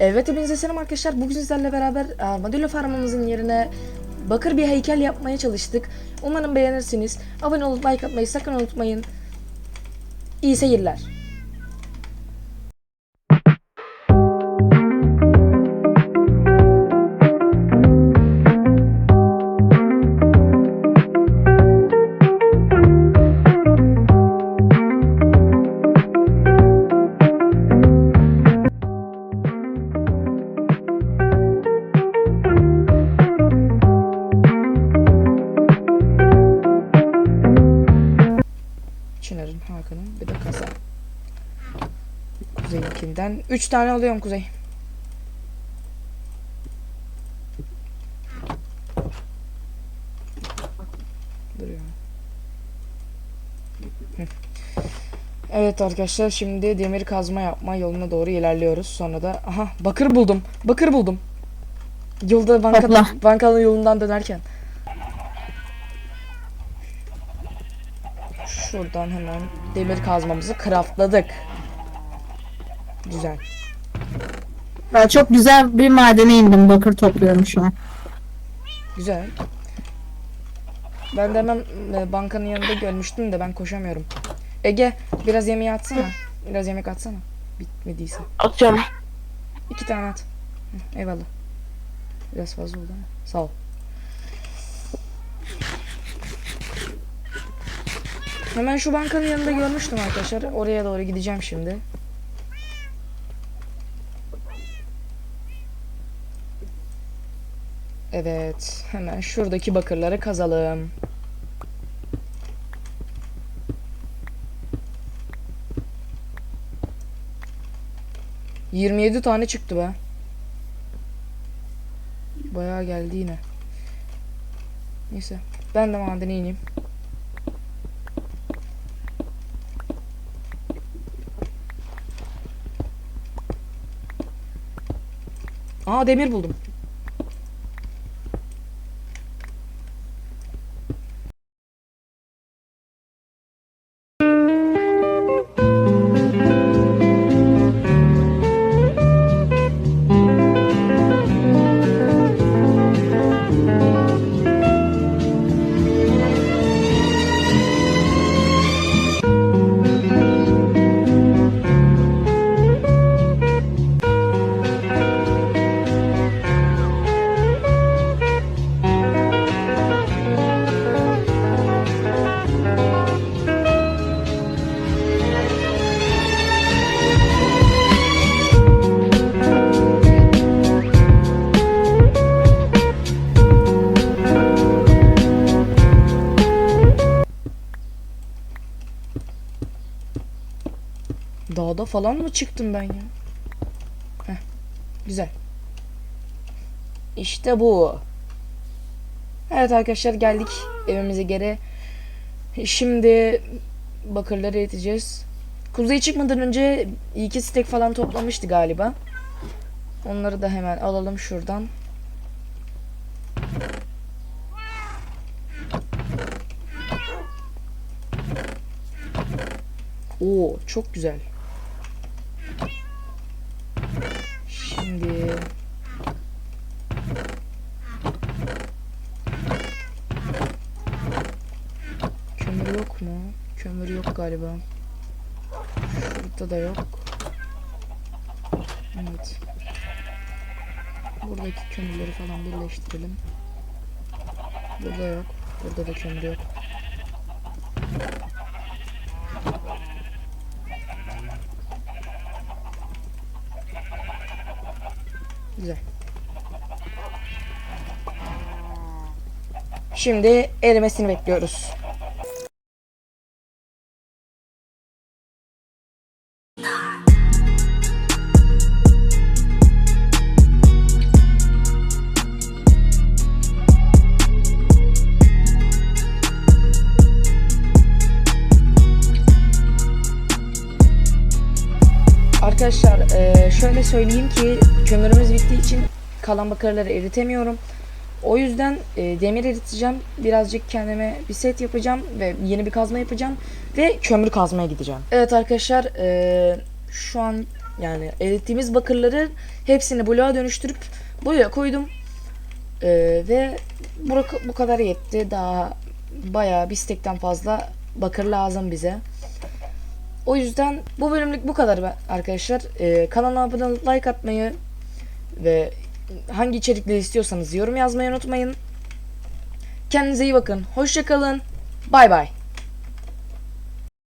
Evet hepinize selam arkadaşlar. Bugün sizlerle beraber armadillo farmımızın yerine bakır bir heykel yapmaya çalıştık. Umarım beğenirsiniz. Abone olup like atmayı sakın unutmayın. İyi seyirler. Çınar'ın, Hakan'ın bir de kasa. Kuzey'inkinden 3 tane alıyorum Kuzey. Duruyor. Evet arkadaşlar şimdi demir kazma yapma yoluna doğru ilerliyoruz. Sonra da aha bakır buldum. Bakır buldum. Yolda banka, bankanın yolundan dönerken. Şuradan hemen demir kazmamızı craftladık. Güzel. Ben çok güzel bir madene indim. Bakır topluyorum şu an. Güzel. Ben de hemen e, bankanın yanında görmüştüm de ben koşamıyorum. Ege biraz yemeği atsana. Biraz yemek atsana. Bitmediyse. Atıyorum. İki tane at. Hı, eyvallah. Biraz fazla oldu ama. Sağ ol. Hemen şu bankanın yanında görmüştüm arkadaşlar. Oraya doğru gideceğim şimdi. Evet. Hemen şuradaki bakırları kazalım. Yirmi yedi tane çıktı be. Bayağı geldi yine. Neyse. Ben de madene ineyim. Aa demir buldum. Dağda falan mı çıktım ben ya? Heh, güzel. İşte bu. Evet arkadaşlar geldik evimize geri. Şimdi bakırları eriteceğiz. Kuzey çıkmadan önce iki stek falan toplamıştı galiba. Onları da hemen alalım şuradan. Oo çok güzel. Mu? Kömür yok galiba. Şurada da yok. Evet. Buradaki kömürleri falan birleştirelim. Burada yok. Burada da kömür yok. Güzel. Şimdi erimesini bekliyoruz. Arkadaşlar eee, şöyle söyleyeyim ki kömürümüz bittiği için kalan bakırları eritemiyorum. O yüzden eee, demir eriteceğim. Birazcık kendime bir set yapacağım ve yeni bir kazma yapacağım ve kömür kazmaya gideceğim. Evet arkadaşlar eee, şu an Yani erittiğimiz bakırları hepsini bloğa dönüştürüp buraya koydum. Ee, ve bu, bu kadar yetti. Daha bayağı bir stekten fazla bakır lazım bize. O yüzden bu bölümlük bu kadar arkadaşlar. Ee, kanala abone olup like atmayı ve hangi içerikleri istiyorsanız yorum yazmayı unutmayın. Kendinize iyi bakın. Hoşçakalın. Bay bay.